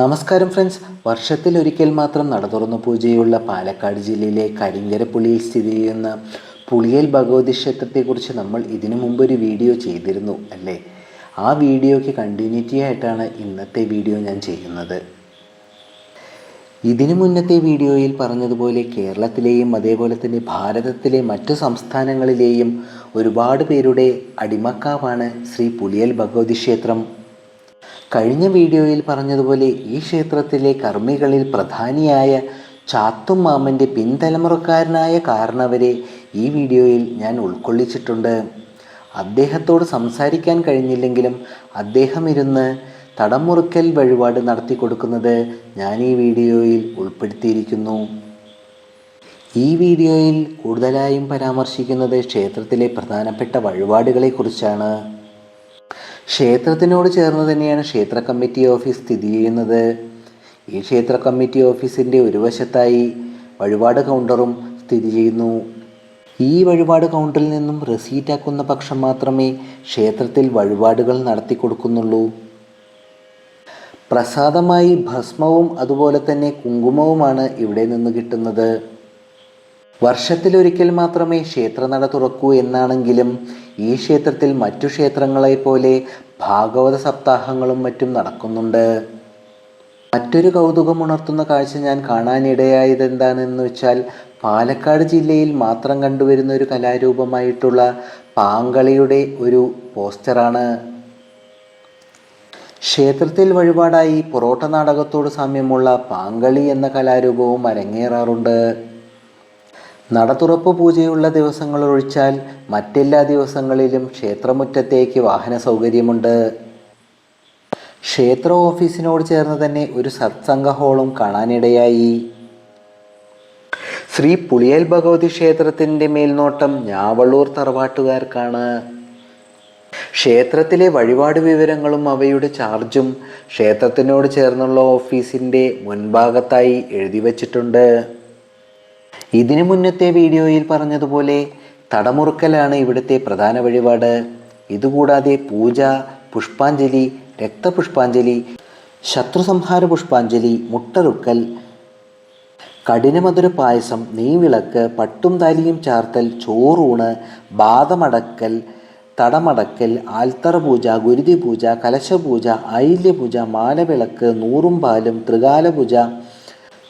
നമസ്കാരം ഫ്രണ്ട്സ്. വർഷത്തിൽ ഒരിക്കൽ മാത്രം നട തുറന്നു പൂജയുള്ള പാലക്കാട് ജില്ലയിലെ കരിങ്കരപ്പുള്ളിയിൽ സ്ഥിതി ചെയ്യുന്ന പുളിയൽ ഭഗവതി ക്ഷേത്രത്തെക്കുറിച്ച് നമ്മൾ ഇതിനു മുമ്പ് ഒരു വീഡിയോ ചെയ്തിരുന്നു അല്ലേ? ആ വീഡിയോയ്ക്ക് കണ്ടിന്യൂറ്റി ആയിട്ടാണ് ഇന്നത്തെ വീഡിയോ ഞാൻ ചെയ്യുന്നത്. ഇതിനു മുന്നത്തെ വീഡിയോയിൽ പറഞ്ഞതുപോലെ കേരളത്തിലെയും അതേപോലെ തന്നെ ഭാരതത്തിലെ മറ്റു സംസ്ഥാനങ്ങളിലെയും ഒരുപാട് പേരുടെ അടിമക്കാവാണ് ശ്രീ പുളിയൽ ഭഗവതി ക്ഷേത്രം കഴിഞ്ഞ വീഡിയോയിൽ പറഞ്ഞതുപോലെ ഈ ക്ഷേത്രത്തിലെ കർമ്മികളിൽ പ്രധാനിയായ ചാത്തും മാമന്റെ പിൻതലമുറക്കാരനായ കാരണവരെ ഈ വീഡിയോയിൽ ഞാൻ ഉൾക്കൊള്ളിച്ചിട്ടുണ്ട്. അദ്ദേഹത്തോട് സംസാരിക്കാൻ കഴിഞ്ഞില്ലെങ്കിലും അദ്ദേഹം ഇരുന്ന് തടമുറുക്കൽ വഴിപാട് നടത്തി കൊടുക്കുന്നത് ഞാൻ ഈ വീഡിയോയിൽ ഉൾപ്പെടുത്തിയിരിക്കുന്നു. ഈ വീഡിയോയിൽ കൂടുതലായും പരാമർശിക്കുന്നത് ക്ഷേത്രത്തിലെ പ്രധാനപ്പെട്ട വഴിപാടുകളെക്കുറിച്ചാണ്. ക്ഷേത്രത്തിനോട് ചേർന്ന് തന്നെയാണ് ക്ഷേത്ര കമ്മിറ്റി ഓഫീസ് സ്ഥിതി ചെയ്യുന്നത്. ഈ ക്ഷേത്ര കമ്മിറ്റി ഓഫീസിന്റെ ഒരു വശത്തായി വഴിപാട് കൗണ്ടറും സ്ഥിതി ചെയ്യുന്നു. ഈ വഴിപാട് കൗണ്ടറിൽ നിന്നും റെസീറ്റാക്കുന്ന പക്ഷം മാത്രമേ ക്ഷേത്രത്തിൽ വഴിപാടുകൾ നടത്തി കൊടുക്കുന്നുള്ളൂ. പ്രസാദമായി ഭസ്മവും അതുപോലെ തന്നെ കുങ്കുമവുമാണ് ഇവിടെ നിന്ന് കിട്ടുന്നത്. വർഷത്തിലൊരിക്കൽ മാത്രമേ ക്ഷേത്രനട തുറക്കൂ എന്നാണെങ്കിലും ഈ ക്ഷേത്രത്തിൽ മറ്റു ക്ഷേത്രങ്ങളെ പോലെ ഭാഗവത സപ്താഹങ്ങളും മറ്റും നടക്കുന്നുണ്ട്. മറ്റൊരു കൗതുകം ഉണർത്തുന്ന കാഴ്ച ഞാൻ കാണാനിടയായത് എന്താണെന്ന് വെച്ചാൽ പാലക്കാട് ജില്ലയിൽ മാത്രം കണ്ടുവരുന്ന ഒരു കലാരൂപമായിട്ടുള്ള പാങ്കളിയുടെ ഒരു പോസ്റ്ററാണ്. ക്ഷേത്രത്തിൽ വഴിപാടായി പൊറോട്ട നാടകത്തോട് സാമ്യമുള്ള പാങ്കളി എന്ന കലാരൂപവും അരങ്ങേറാറുണ്ട്. നടതുറപ്പ് പൂജയുള്ള ദിവസങ്ങൾ ഒഴിച്ചാൽ മറ്റെല്ലാ ദിവസങ്ങളിലും ക്ഷേത്രമുറ്റത്തേക്ക് വാഹന സൗകര്യമുണ്ട്. ക്ഷേത്ര ഓഫീസിനോട് ചേർന്ന് തന്നെ ഒരു സത്സംഗ ഹോളും കാണാനിടയായി. ശ്രീ പുളിയൽ ഭഗവതി ക്ഷേത്രത്തിന്റെ മേൽനോട്ടം ഞാവള്ളൂർ തറവാട്ടുകാർക്കാണ്. ക്ഷേത്രത്തിലെ വഴിപാട് വിവരങ്ങളും അവയുടെ ചാർജും ക്ഷേത്രത്തിനോട് ചേർന്നുള്ള ഓഫീസിന്റെ മുൻഭാഗത്തായി എഴുതി വച്ചിട്ടുണ്ട്. ഇതിനു മുന്നത്തെ വീഡിയോയിൽ പറഞ്ഞതുപോലെ തടമുറുക്കലാണ് ഇവിടുത്തെ പ്രധാന വഴിപാട്. ഇതുകൂടാതെ പൂജ പുഷ്പാഞ്ജലി രക്തപുഷ്പാഞ്ജലി ശത്രുസംഹാര പുഷ്പാഞ്ജലി മുട്ടറുക്കൽ കഠിനമധുര പായസം നെയ്വിളക്ക് പട്ടും താലിയും ചാർത്തൽ ചോറൂണ് ബാധമടക്കൽ തടമടക്കൽ ആൽത്തറ പൂജ ഗുരുതി പൂജ കലശപൂജ ഐല്യപൂജ മാലവിളക്ക് നൂറും പാലും ത്രികാല പൂജ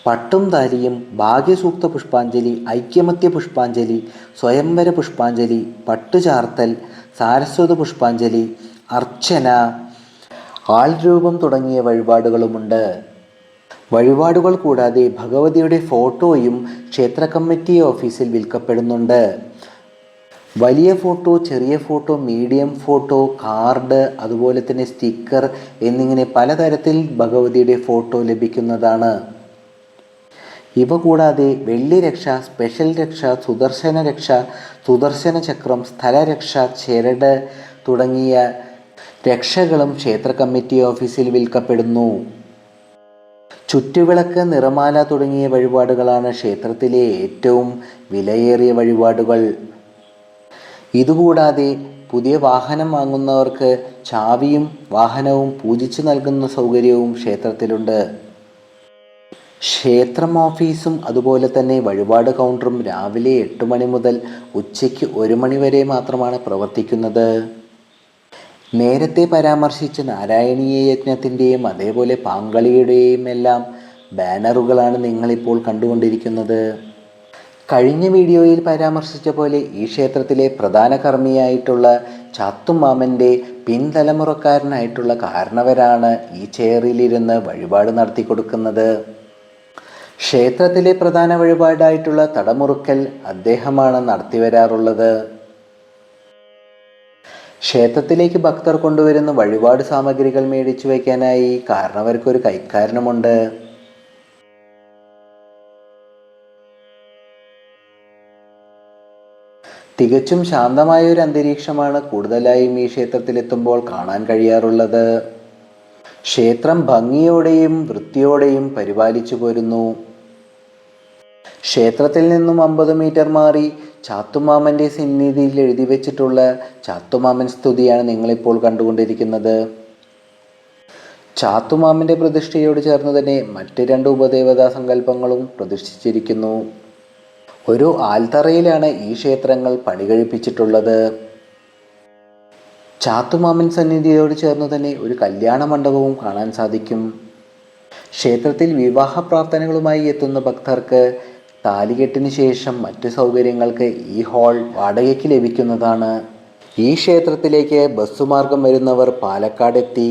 പട്ടും താരിയും ഭാഗ്യസൂക്ത പുഷ്പാഞ്ജലി ഐക്യമത്യ പുഷ്പാഞ്ജലി സ്വയംവര പുഷ്പാഞ്ജലി പട്ടുചാർത്തൽ സാരസ്വത പുഷ്പാഞ്ജലി അർച്ചന ആൾരൂപം തുടങ്ങിയ വഴിപാടുകളുമുണ്ട്. വഴിപാടുകൾ കൂടാതെ ഭഗവതിയുടെ ഫോട്ടോയും ക്ഷേത്ര കമ്മിറ്റി ഓഫീസിൽ വിൽക്കപ്പെടുന്നുണ്ട്. വലിയ ഫോട്ടോ ചെറിയ ഫോട്ടോ മീഡിയം ഫോട്ടോ കാർഡ് അതുപോലെ തന്നെ സ്റ്റിക്കർ എന്നിങ്ങനെ പലതരത്തിൽ ഭഗവതിയുടെ ഫോട്ടോ ലഭിക്കുന്നതാണ്. ഇവ കൂടാതെ വെള്ളി രക്ഷ സ്പെഷ്യൽ രക്ഷ സുദർശന രക്ഷ സുദർശന ചക്രം സ്ഥലരക്ഷ ചെരട് തുടങ്ങിയ രക്ഷകളും ക്ഷേത്ര കമ്മിറ്റി ഓഫീസിൽ വിൽക്കപ്പെടുന്നു. ചുറ്റുവിളക്ക് നിറമാല തുടങ്ങിയ വഴിപാടുകളാണ് ക്ഷേത്രത്തിലെ ഏറ്റവും വിലയേറിയ വഴിപാടുകൾ. ഇതുകൂടാതെ പുതിയ വാഹനം വാങ്ങുന്നവർക്ക് ചാവിയും വാഹനവും പൂജിച്ചു നൽകുന്ന സൗകര്യവും ക്ഷേത്രത്തിലുണ്ട്. ക്ഷേത്രം ഓഫീസും അതുപോലെ തന്നെ വഴിപാട് കൗണ്ടറും രാവിലെ എട്ട് മണി മുതൽ ഉച്ചയ്ക്ക് ഒരു മണി വരെ മാത്രമാണ് പ്രവർത്തിക്കുന്നത്. നേരത്തെ പരാമർശിച്ച നാരായണീയ യജ്ഞത്തിന്റെയും അതേപോലെ പാങ്കളിയുടെയും എല്ലാം ബാനറുകളാണ് നിങ്ങളിപ്പോൾ കണ്ടുകൊണ്ടിരിക്കുന്നത്. കഴിഞ്ഞ വീഡിയോയിൽ പരാമർശിച്ച പോലെ ഈ ക്ഷേത്രത്തിലെ പ്രധാന കർമ്മിയായിട്ടുള്ള ചാത്തുമാമന്റെ പിൻതലമുറക്കാരനായിട്ടുള്ള കാരണവരാണ് ഈ ചെയറിലിരുന്ന് വഴിപാട് നടത്തി കൊടുക്കുന്നത് ക്ഷേത്രത്തിലെ പ്രധാന വഴിപാടായിട്ടുള്ള തടമുറുക്കൽ അദ്ദേഹമാണ് നടത്തി വരാറുള്ളത് ക്ഷേത്രത്തിലേക്ക് ഭക്തർ കൊണ്ടുവരുന്ന വഴിപാട് സാമഗ്രികൾ മേടിച്ചു വയ്ക്കാനായി കാരണവർക്കൊരു കൈക്കാരനുമുണ്ട് തികച്ചും ശാന്തമായ ഒരു അന്തരീക്ഷമാണ് കൂടുതലായും ഈ ക്ഷേത്രത്തിലെത്തുമ്പോൾ കാണാൻ കഴിയാറുള്ളത്. ക്ഷേത്രം ഭംഗിയോടെയും വൃത്തിയോടെയും പരിപാലിച്ചു പോരുന്നു. ക്ഷേത്രത്തിൽ നിന്നും അമ്പത് മീറ്റർ മാറി ചാത്തുമാമന്റെ സന്നിധിയിൽ എഴുതി വെച്ചിട്ടുള്ള ചാത്തുമാമൻ സ്തുതിയാണ് നിങ്ങളിപ്പോൾ കണ്ടുകൊണ്ടിരിക്കുന്നത്. ചാത്തുമാമന്റെ പ്രതിഷ്ഠയോട് ചേർന്ന് തന്നെ മറ്റ് രണ്ട് ഉപദേവതാ സങ്കല്പങ്ങളും പ്രതിഷ്ഠിച്ചിരിക്കുന്നു. ഒരു ആൽത്തറയിലാണ് ഈ ക്ഷേത്രങ്ങൾ പണി കഴിപ്പിച്ചിട്ടുള്ളത് ചാത്തുമാമൻ സന്നിധിയോട് ചേർന്ന് തന്നെ ഒരു കല്യാണ മണ്ഡപവും കാണാൻ സാധിക്കും. ക്ഷേത്രത്തിൽ വിവാഹ പ്രാർത്ഥനകളുമായി എത്തുന്ന ഭക്തർക്ക് താലികെട്ടിന് ശേഷം മറ്റു സൗകര്യങ്ങൾക്ക് ഈ ഹാൾ വാടകയ്ക്ക് ലഭിക്കുന്നതാണ്. ഈ ക്ഷേത്രത്തിലേക്ക് ബസ് മാർഗം വരുന്നവർ പാലക്കാട് എത്തി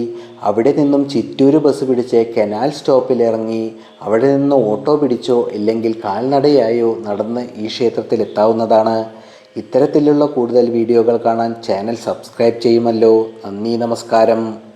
അവിടെ നിന്നും ചിറ്റൂര് ബസ് പിടിച്ച് കനാൽ സ്റ്റോപ്പിൽ ഇറങ്ങി അവിടെ നിന്ന് ഓട്ടോ പിടിച്ചോ ഇല്ലെങ്കിൽ കാൽനടയായോ നടന്ന് ഈ ക്ഷേത്രത്തിൽ എത്താവുന്നതാണ് ഇത്തരത്തിലുള്ള കൂടുതൽ വീഡിയോകൾ കാണാൻ ചാനൽ സബ്സ്ക്രൈബ് ചെയ്യുമല്ലോ. നന്ദി നമസ്കാരം.